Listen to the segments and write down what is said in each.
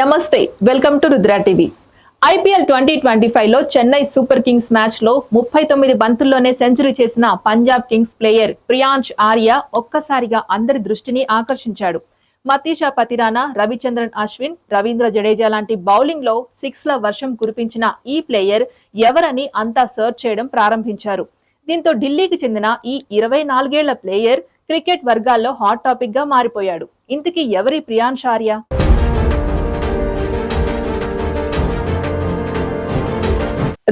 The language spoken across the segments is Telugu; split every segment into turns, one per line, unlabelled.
నమస్తే welcome to Rudra TV. IPL twenty twenty ఫైవ్లో చెన్నై సూపర్ కింగ్స్ మ్యాచ్లో ముప్పై తొమ్మిది బంతుల్లోనే సెంచరీ చేసిన పంజాబ్ కింగ్స్ ప్లేయర్ ప్రియాంష్ ఆర్య ఒక్కసారిగా అందరి దృష్టిని ఆకర్షించాడు. మతీషా పతిరానా రవిచంద్రన్ అశ్విన్ రవీంద్ర జడేజా లాంటి బౌలింగ్లో సిక్స్ ల వర్షం కురిపించిన ఈ ప్లేయర్ ఎవరని అంతా సర్చ్ చేయడం ప్రారంభించారు. దీంతో ఢిల్లీకి చెందిన ఈ ఇరవై నాలుగేళ్ళ ప్లేయర్ క్రికెట్ వర్గాల్లో హాట్ టాపిక్గా మారిపోయాడు. ఇంతకీ ఎవరి ప్రియాంష్ ఆర్య?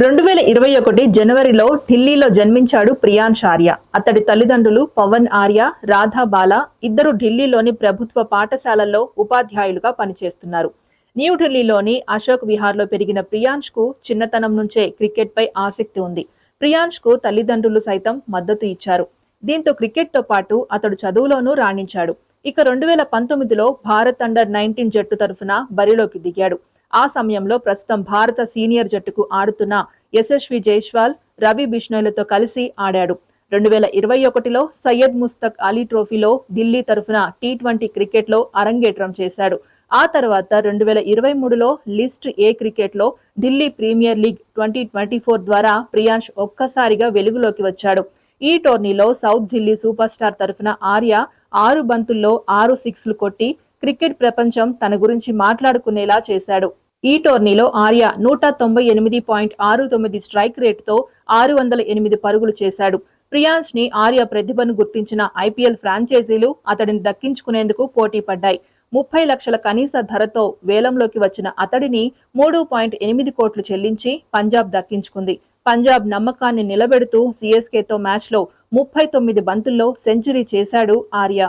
రెండు వేల ఇరవై ఒకటి జనవరిలో ఢిల్లీలో జన్మించాడు ప్రియాన్ ఆర్య అతడి తల్లిదండ్రులు పవన్ ఆర్య రాధా బాల ఇద్దరు ఢిల్లీలోని ప్రభుత్వ పాఠశాలల్లో ఉపాధ్యాయులుగా పనిచేస్తున్నారు. న్యూఢిల్లీలోని అశోక్ విహార్లో పెరిగిన ప్రియాంష్కు చిన్నతనం నుంచే క్రికెట్పై ఆసక్తి ఉంది. ప్రియాంష్కు తల్లిదండ్రులు సైతం మద్దతు ఇచ్చారు. దీంతో క్రికెట్తో పాటు అతడు చదువులోనూ రాణించాడు. ఇక రెండు వేల పంతొమ్మిదిలో భారత్ అండర్ నైన్టీన్ జట్టు తరఫున బరిలోకి దిగాడు. ఆ సమయంలో ప్రస్తుతం భారత సీనియర్ జట్టుకు ఆడుతున్న యశస్వి జైస్వాల్ రవి బిష్ణోయ్లతో కలిసి ఆడాడు. రెండు వేల ఇరవై ఒకటిలో సయ్యద్ ముస్తక్ అలీ ట్రోఫీలో ఢిల్లీ తరఫున టీ ట్వంటీ క్రికెట్లో అరంగేట్రం చేశాడు. ఆ తర్వాత రెండు వేల ఇరవై మూడులో లిస్ట్ ఏ క్రికెట్లో Delhi premier league twenty twenty four ద్వారా ప్రియాంష్ ఒక్కసారిగా వెలుగులోకి వచ్చాడు. ఈ టోర్నీలో సౌత్ ఢిల్లీ సూపర్ స్టార్ తరఫున ఆర్య ఆరు బంతుల్లో ఆరు సిక్స్లు కొట్టి క్రికెట్ ప్రపంచం తన గురించి మాట్లాడుకునేలా చేశాడు. ఈ టోర్నీలో ఆర్య నూట తొంభై ఎనిమిది పాయింట్ ఆరు తొమ్మిది స్ట్రైక్ రేటుతో ఆరు వందల ఎనిమిది పరుగులు చేశాడు. ప్రియాంష్ని ఆర్య ప్రతిభను గుర్తించిన ఐపీఎల్ ఫ్రాంచైజీలు అతడిని దక్కించుకునేందుకు పోటీ పడ్డాయి. ముప్పై లక్షల కనీస ధరతో వేలంలోకి వచ్చిన అతడిని మూడు పాయింట్ ఎనిమిది కోట్లు చెల్లించి పంజాబ్ దక్కించుకుంది. పంజాబ్ నమ్మకాన్ని నిలబెడుతూ సిఎస్కేతో మ్యాచ్లో ముప్పై తొమ్మిది బంతుల్లో సెంచరీ చేశాడు ఆర్య.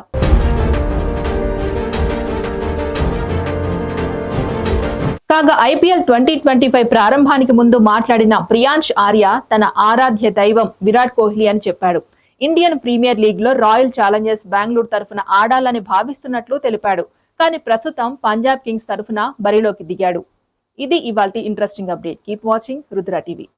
కాగా ఐపీఎల్ ట్వంటీ ట్వంటీ ఫైవ్ ప్రారంభానికి ముందు మాట్లాడిన ప్రియాంష్ ఆర్య తన ఆరాధ్య దైవం విరాట్ కోహ్లీ అని చెప్పాడు. ఇండియన్ ప్రీమియర్ లీగ్లో రాయల్ ఛాలెంజర్స్ బెంగళూరు తరఫున ఆడాలని భావిస్తున్నట్లు తెలిపాడు. కానీ ప్రస్తుతం పంజాబ్ కింగ్స్ తరఫున బరిలోకి దిగాడు. ఇది ఇవాల్టి interesting update. Keep watching Rudra TV.